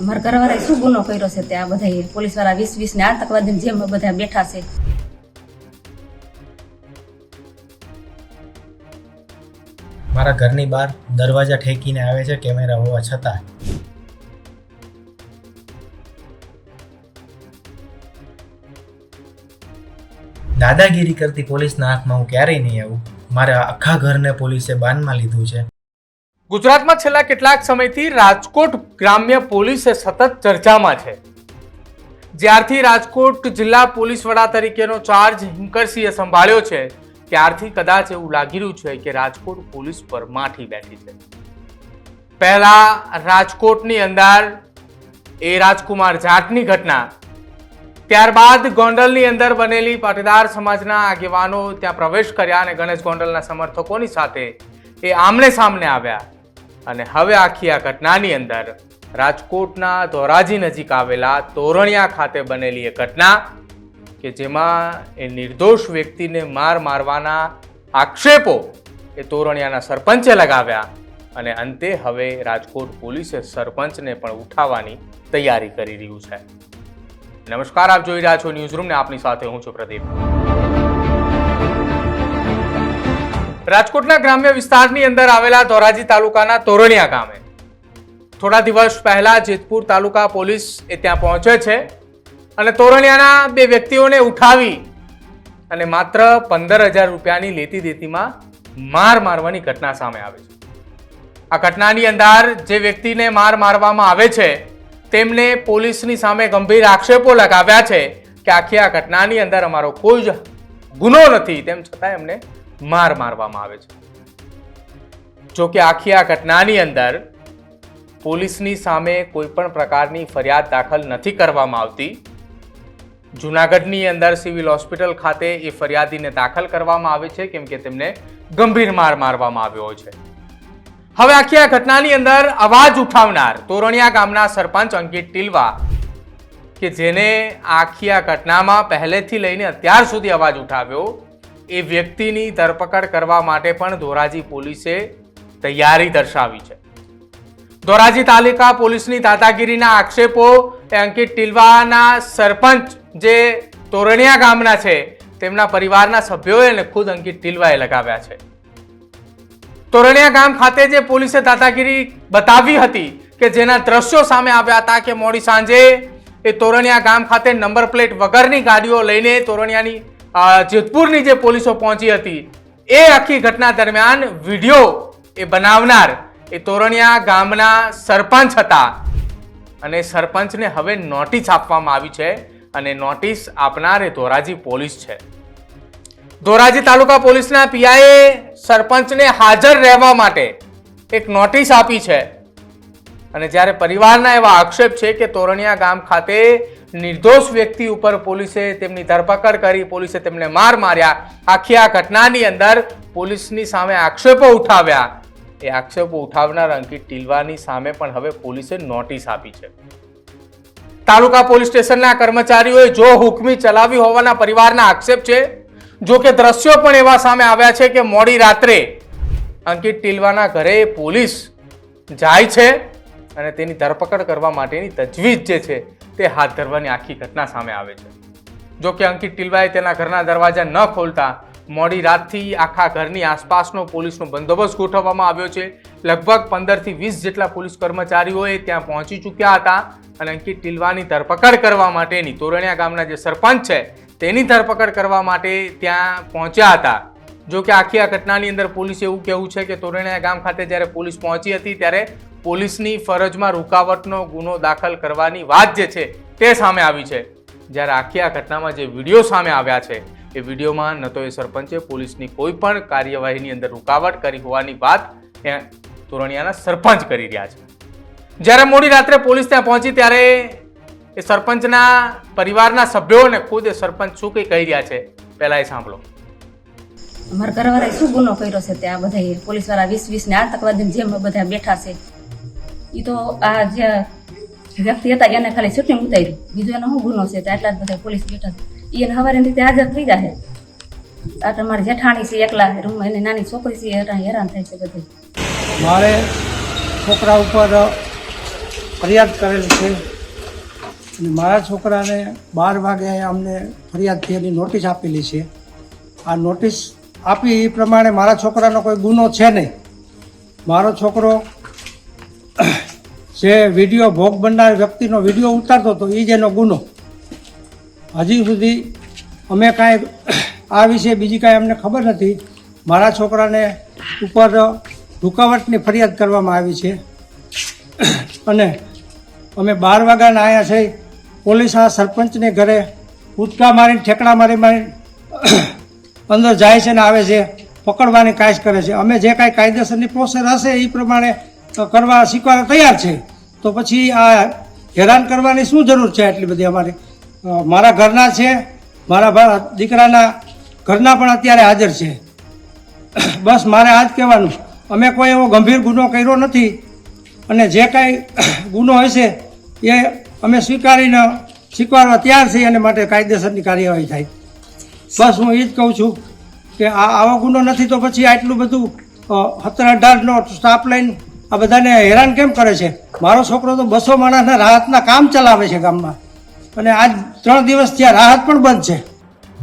મારા ઘરવાળાએ શું ગુનો કર્યો છે તે આ બધા પોલીસવાળા વીસ વીસ ને આતંકવાદી જેમ બધા બેઠા છે. મારા ઘરની બહાર દરવાજા ઠેકીને આવે છે કેમેરા હોવા છતાં. દાદાગીરી કરતી પોલીસના હાથમાં હું ક્યારેય નહીં આવું. મારા આખા ઘરને પોલીસે બાનમાં લીધું છે. ગુજરાતમાં છેલ્લા કેટલાક સમયથી રાજકોટ ગ્રામ્ય પોલીસ સતત ચર્ચામાં છે. જ્યારથી રાજકોટ જિલ્લા પોલીસ વડા તરીકેનો ચાર્જ હિંકરસિંહે સંભાળ્યો છે, ત્યારથી કદાચ એવું લાગી રહ્યું છે કે રાજકોટ પોલીસ પર માઠી બેઠી છે. પહેલા રાજકોટની અંદર એ રાજકુમાર જાટની ઘટના, ત્યારબાદ ગોંડલની અંદર બનેલી પાટીદાર સમાજના આગેવાનો ત્યાં પ્રવેશ કર્યા અને ગણેશ ગોંડલના સમર્થકોની સાથે એ આમને સામને આવ્યા. અને હવે આખી આ ઘટનાની અંદર રાજકોટના ધોરાજી નજીક આવેલા તોરણિયા ખાતે બનેલી એ ઘટના કે જેમાં એ નિર્દોષ વ્યક્તિને માર મારવાના આક્ષેપો એ તોરણિયાના સરપંચે લગાવ્યા અને અંતે હવે રાજકોટ પોલીસે સરપંચને પણ ઉઠાવવાની તૈયારી કરી રહ્યું છે. નમસ્કાર, આપ જોઈ રહ્યા છો ન્યૂઝ રૂમ આપની સાથે હું છું પ્રદીપ. રાજકોટના ગ્રામ્ય વિસ્તારની અંદર આવેલા ધોરાજી તાલુકાના તોરણિયા ગામે. થોડા દિવસ પહેલા જેતપુર તાલુકા પોલીસ એ ત્યાં પહોંચે છે અને તોરણિયાના બે વ્યક્તિઓને ઉઠાવી અને માત્ર પંદર હજાર રૂપિયાની લેતી દેતીમાં માર મારવાની ઘટના સામે આવે છે. આ ઘટનાની અંદર જે વ્યક્તિને માર મારવામાં આવે છે, તેમને પોલીસની સામે ગંભીર આક્ષેપો લગાવ્યા છે કે આખી આ ઘટનાની અંદર અમારો કોઈ જ ગુનો નથી. તેમ છતાં એમને માર મારવામાં આવે છે. જોકે આખી આ ઘટનાની અંદર પોલીસની સામે કોઈ પણ પ્રકારની ફરિયાદ દાખલ નથી કરવામાં આવતી. જુનાગઢની અંદર સિવિલ હોસ્પિટલ ખાતે એ ફરિયાદીને દાખલ કરવામાં આવે છે, કેમ કે તેમને ગંભીર માર મારવામાં આવ્યો છે. હવે આખી આ ઘટનાની અંદર અવાજ ઉઠાવનાર તોરણિયા ગામના સરપંચ અંકિત ટીલવા કે જેને આખી આ ઘટનામાં પહેલેથી લઈને અત્યાર સુધી અવાજ ઉઠાવ્યો એ વ્યક્તિની ધરપકડ કરવા માટે પણ ધોરાજી પોલીસે તૈયારી દર્શાવી છે. ધોરાજી તાલુકા પોલીસની દાદાગીરીના આક્ષેપો એ અંકિત ટીલવાના સરપંચ જે તોરણિયા ગામના છે, તેમના પરિવારના સભ્યોએ અને ખુદ અંકિત ટીલવાએ લગાવ્યા છે. તોરણિયા ગામ ખાતે જે પોલીસે દાદાગીરી બતાવી હતી કે જેના દ્રશ્યો સામે આવ્યા હતા કે મોડી સાંજે એ તોરણિયા ગામ ખાતે નંબર પ્લેટ વગરની ગાડીઓ લઈને તોરણિયાની જેતપુરની જે પોલીસો પહોંચી હતી, એ આખી ઘટના દરમિયાન વીડિયો એ બનાવનાર એ તોરણિયા ગામના સરપંચ હતા. અને સરપંચને હવે નોટિસ આપવામાં આવી છે અને નોટિસ આપનાર એ ધોરાજી પોલીસ છે. ધોરાજી તાલુકા પોલીસના પીઆઈએ સરપંચને હાજર રહેવા માટે એક નોટિસ આપી છે. અને જ્યારે પરિવારના એવા આક્ષેપ છે કે તોરણિયા ગામ ખાતે નિર્દોષ વ્યક્તિ ઉપર પોલીસે તેમની ધરપકડ કરી, પોલીસે તેમને માર માર્યા, આખી આ ઘટનાની અંદર પોલીસની સામે આક્ષેપો ઉઠાવ્યા. એ આક્ષેપો ઉઠાવનાર અંકિત ટીલવાની સામે પણ હવે પોલીસે નોટિસ આપી છે. તાલુકા પોલીસ સ્ટેશનના કર્મચારીઓએ જો હુકમી ચલાવી હોવાના પરિવારના આક્ષેપ છે, જો કે દ્રશ્યો પણ એવા સામે આવ્યા છે કે મોડી રાત્રે અંકિત ટીલવાના ઘરે પોલીસ જાય છે. અને તેની ધરપકડ કરવા માટેની તજવીજ જે છે, તે હાથ ધરવાની આખી ઘટના સામે આવે છે. જો કે અંકિત ટીલવાએ તેના ઘરના દરવાજા ન ખોલતા મોડી રાતથી આખા ઘરની આસપાસનો પોલીસનો બંદોબસ્ત ગોઠવવામાં આવ્યો છે. લગભગ પંદરથી વીસ જેટલા પોલીસ કર્મચારીઓએ ત્યાં પહોંચી ચૂક્યા હતા અને અંકિત ટીલવાની ધરપકડ કરવા માટેની તોરણિયા ગામના જે સરપંચ છે, તેની ધરપકડ કરવા માટે ત્યાં પહોંચ્યા હતા. જો કે આખી આ ઘટનાની અંદર પોલીસે એવું કહેવું છે કે તોરણિયા ગામ ખાતે જ્યારે પોલીસ પહોંચી હતી, ત્યારે પોલીસની ફરજમાં રૂકાવટનો ગુનો દાખલ કરવાની વાત જે છે તે સામે આવી છે. જ્યારે આખી આ ઘટનામાં જે વીડિયો સામે આવ્યા છે, એ વિડીયોમાં ન તો એ સરપંચે પોલીસની કોઈ પણ કાર્યવાહીની અંદર રૂકાવટ કરી હોવાની વાત તોરણિયાના સરપંચ કરી રહ્યા છે. જ્યારે મોડી રાત્રે પોલીસ ત્યાં પહોંચી, ત્યારે એ સરપંચના પરિવારના સભ્યોને ખુદ એ સરપંચ શું કંઈ કહી રહ્યા છે, પહેલાં એ સાંભળો. મારા ઘરવાળાએ શું ગુનો કર્યો છે તે આ બધા પોલીસવાળા વીસ વીસ ને આતંકવાદી જેમ બધા બેઠા છે. એ તો આ જે વ્યક્તિ હતા એને ખાલી શૂટિંગ ઉતાર્યું. બીજો એનો શું ગુનો છે તે આટલા જ બધા પોલીસ બેઠા છે. એને હવારે રીતે હાજર થઈ જાય આ તમારી જેઠાણી છે એકલા રૂમમાં, એની નાની છોકરી છે હેરાન હેરાન થાય છે બધી મારે છોકરા ઉપર ફરિયાદ કરેલ છે. અને મારા છોકરાને બાર વાગે અમને ફરિયાદ થયેલી નોટિસ આપેલી છે. આ નોટિસ આપી એ પ્રમાણે મારા છોકરાનો કોઈ ગુનો છે નહીં. મારો છોકરો જે વીડિયો ભોગ બનનાર વ્યક્તિનો વીડિયો ઉતારતો હતો એ જ એનો ગુનો. હજી સુધી અમે કાંઈ આ વિશે બીજી કાંઈ અમને ખબર નથી. મારા છોકરાને ઉપર રૂકાવટની ફરિયાદ કરવામાં આવી છે. અને અમે બાર વાગ્યાના આવ્યા છે. પોલીસ આ સરપંચને ઘરે ઉતકા મારીને ઠેકડા મારી મારી અંદર જાય છે ને આવે છે, પકડવાની કાશ કરે છે. અમે જે કાંઈ કાયદેસરની પ્રોસેસ હશે એ પ્રમાણે કરવા શીખવા તૈયાર છે. તો પછી આ હેરાન કરવાની શું જરૂર છે એટલી બધી અમારે? મારા ઘરના છે, મારા દીકરાના ઘરના પણ અત્યારે હાજર છે. બસ મારે આ જ કહેવાનું, અમે કોઈ એવો ગંભીર ગુનો કર્યો નથી. અને જે કાંઈ ગુનો હશે એ અમે સ્વીકારીને સ્વીકારવા તૈયાર છીએ અને માટે કાયદેસરની કાર્યવાહી થાય. બસ હું એ જ કહું છું કે આ આવો ગુનો નથી તો પછી આટલું બધું સત્તર અઢારનો સ્ટાફ લઈને આ બધાને હેરાન કેમ કરે છે? મારો છોકરો તો બસો માણસના રાહતના કામ ચલાવે છે ગામમાં. અને આજ ત્રણ દિવસ ત્યાં રાહત પણ બંધ છે.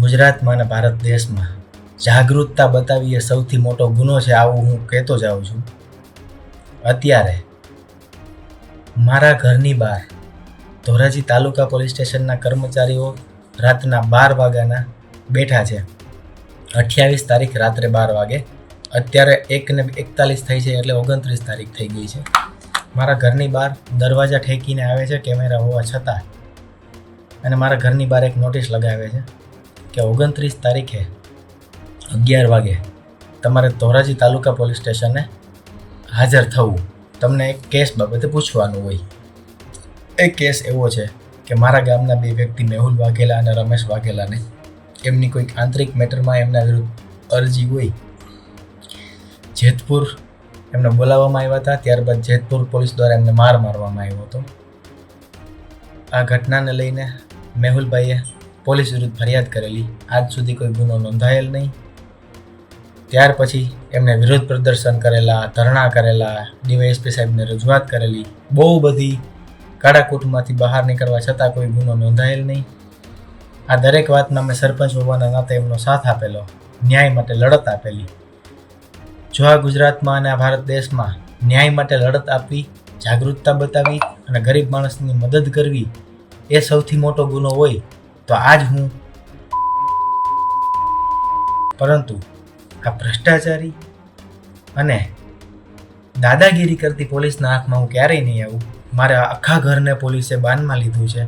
ગુજરાતમાં અને ભારત દેશમાં જાગૃતતા બતાવી એ સૌથી મોટો ગુનો છે આવું હું કહેતો જાઉં છું. અત્યારે મારા ઘરની બહાર ધોરાજી તાલુકા પોલીસ સ્ટેશનના કર્મચારીઓ રાતના બાર વાગ્યાના બેઠા છે. અઠ્યાવીસ તારીખ રાત્રે બાર વાગે. અત્યારે એકને એકતાલીસ થઈ છે એટલે ઓગણત્રીસ તારીખ થઈ ગઈ છે. મારા ઘરની બહાર દરવાજા ઠેકીને આવે છે કેમેરા હોવા છતાં. અને મારા ઘરની બહાર એક નોટિસ લગાવે છે કે ઓગણત્રીસ તારીખે અગિયાર વાગે તમારે ધોરાજી તાલુકા પોલીસ સ્ટેશને હાજર થવું. તમને એક કેસ બાબતે પૂછવાનું હોય. એ કેસ એવો છે કે મારા ગામના બે વ્યક્તિ મેહુલ વાઘેલા અને રમેશ વાઘેલાને એમની કોઈક આંતરિક મેટરમાં એમના વિરુદ્ધ અરજી હોય. જેતપુર એમને બોલાવવામાં આવ્યા હતા, ત્યારબાદ જેતપુર પોલીસ દ્વારા એમને માર મારવામાં આવ્યો હતો. આ ઘટનાને લઈને મેહુલભાઈએ પોલીસ વિરુદ્ધ ફરિયાદ કરેલી. આજ સુધી કોઈ ગુનો નોંધાયેલ નહીં. ત્યાર પછી એમને વિરોધ પ્રદર્શન કરેલા, ધરણા કરેલા, ડીવાયએસપી સાહેબને રજૂઆત કરેલી. બહુ બધી કાળાકૂટમાંથી બહાર નીકળવા છતાં કોઈ ગુનો નોંધાયેલ નહીં. આ દરેક વાતમાં મેં સરપંચ હોવાના નાતે એમનો સાથ આપેલો, ન્યાય માટે લડત આપેલી. જો આ ગુજરાતમાં અને આ ભારત દેશમાં ન્યાય માટે લડત આપવી, જાગૃતતા બતાવી અને ગરીબ માણસની મદદ કરવી એ સૌથી મોટો ગુનો હોય, તો આજ હું પરંતુ આ ભ્રષ્ટાચારી અને દાદાગીરી કરતી પોલીસના હાથમાં હું ક્યારેય નહીં આવું. મારા આખા ઘરને પોલીસે બાનમાં લીધું છે.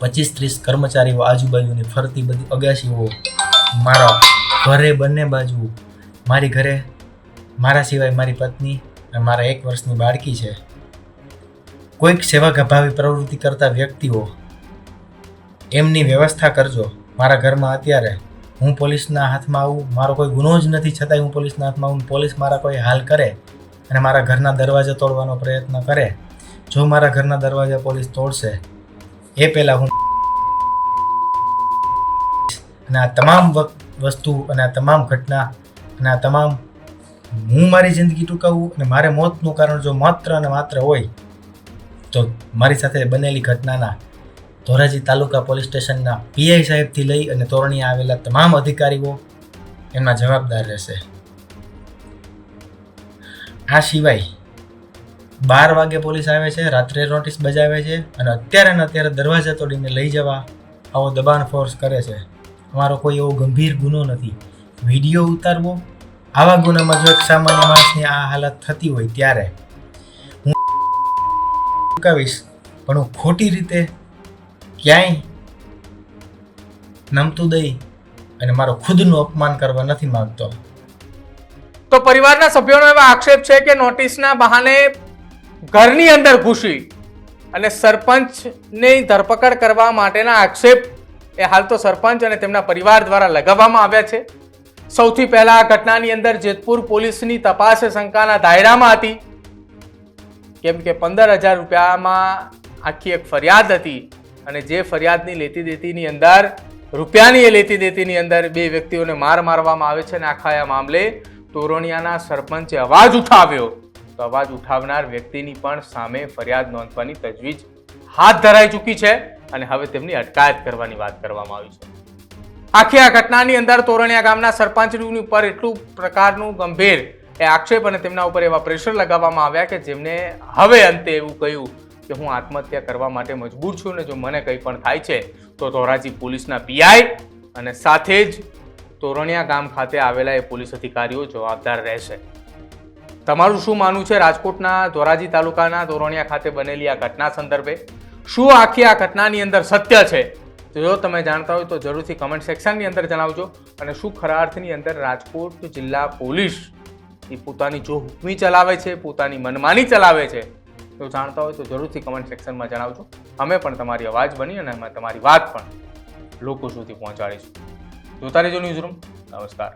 પચીસ ત્રીસ કર્મચારીઓ આજુબાજુની ફરતી બધી અગાશીઓ મારા ઘરે બંને બાજુ, મારી ઘરે, મારા સિવાય મારી પત્ની અને મારા એક વર્ષની બાળકી છે. કોઈક સેવા ગભાવી પ્રવૃત્તિ કરતા વ્યક્તિઓ, એમની વ્યવસ્થા કરજો. મારા ઘરમાં અત્યારે હું પોલીસના હાથમાં આવું, મારો કોઈ ગુનો જ નથી છતાંય હું પોલીસના હાથમાં આવું પોલીસ મારા કોઈ હાલ કરે અને મારા ઘરના દરવાજા તોડવાનો પ્રયત્ન કરે. જો મારા ઘરના દરવાજા પોલીસ તોડશે, એ પહેલાં હું અને આ તમામ વસ્તુ અને આ તમામ ઘટના અને આ તમામ હું મારી જિંદગી ટૂંકાવું અને મારે મોતનું કારણ જો માત્ર અને માત્ર હોય, તો મારી સાથે બનેલી ઘટનાના ધોરાજી તાલુકા પોલીસ સ્ટેશનના પીઆઈ સાહેબથી લઈ અને તોરણી આવેલા તમામ અધિકારીઓ એમના જવાબદાર રહેશે. આ સિવાય બાર વાગે પોલીસ આવે છે, રાત્રે નોટિસ બજાવે છે અને અત્યારે ને અત્યારે દરવાજા તોડીને લઈ જવા આવો દબાણ ફોર્સ કરે છે. અમારો કોઈ એવો ગંભીર ગુનો નથી. વીડિયો ઉતારવો. આવા ગુનામાં જો એક સામાન્ય માણસની આ હાલત થતી હોય ત્યારે હું ચૂકાવીશ પણ હું ખોટી રીતે ક્યાંય નમતું દઈ અને મારો ખુદનું અપમાન કરવા નથી માંગતો. તો પરિવારના સભ્યોનો એવો આક્ષેપ છે કે નોટિસના બહાને ઘરની અંદર ઘૂસી અને સરપંચની ધરપકડ કરવા માટેના આક્ષેપ એ હાલ તો સરપંચ અને તેમના પરિવાર દ્વારા લગાવવામાં આવ્યા છે. સૌથી પહેલા આ ઘટનાની અંદર જેતપુર પોલીસની તપાસ શંકાના દાયરામાં હતી. કેમ કે પંદર હજાર રૂપિયામાં આખી એક ફરિયાદ હતી અને જે ફરિયાદની લેતી દેતીની અંદર, રૂપિયાની એ લેતી દેતીની અંદર બે વ્યક્તિઓને માર મારવામાં આવે છે અને આખા આ મામલે તોરણિયાના સરપંચે અવાજ ઉઠાવ્યો. તો અવાજ ઉઠાવનાર વ્યક્તિની પણ સામે ફરિયાદ નોંધવાની તજવીજ હાથ ધરાઈ ચૂકી છે. અને હવે તેમની અટકાયત કરવાની વાત કરવામાં આવી છે. આખી આ ઘટનાની અંદર તોરણિયા ગામના સરપંચની ઉપર એટલું પ્રકારનું ગંભીર એ આક્ષેપ અને તેમના ઉપર એવા પ્રેશર લગાવવામાં આવ્યા કે જેમને હવે અંતે એવું કહ્યું કે હું આત્મહત્યા કરવા માટે મજબૂર છું ને જો મને કંઈ પણ થાય છે, તો ધોરાજી પોલીસના પીઆઈ અને સાથે જ તોરણિયા ગામ ખાતે આવેલા એ પોલીસ અધિકારીઓ જવાબદાર રહેશે. તમારું શું માનવું છે? રાજકોટના ધોરાજી તાલુકાના તોરણિયા ખાતે બનેલી આ ઘટના સંદર્ભે? શું આખી આ ઘટનાની અંદર સત્ય છે? જો તમે જાણતા હોય તો જરૂરથી કમેન્ટ સેક્શનની અંદર જણાવજો અને શું ખરા અર્થની અંદર રાજકોટ જિલ્લા પોલીસ એ પોતાની જો હુકમી ચલાવે છે, પોતાની મનમાની ચલાવે છે, તો જાણતા હોય તો જરૂરથી કમેન્ટ સેક્શનમાં જણાવજો. અમે પણ તમારી અવાજ બની અને અમે તમારી વાત પણ લોકો સુધી પહોંચાડીશું. જોતા રહેજો ન્યૂઝ રૂમ નમસ્કાર.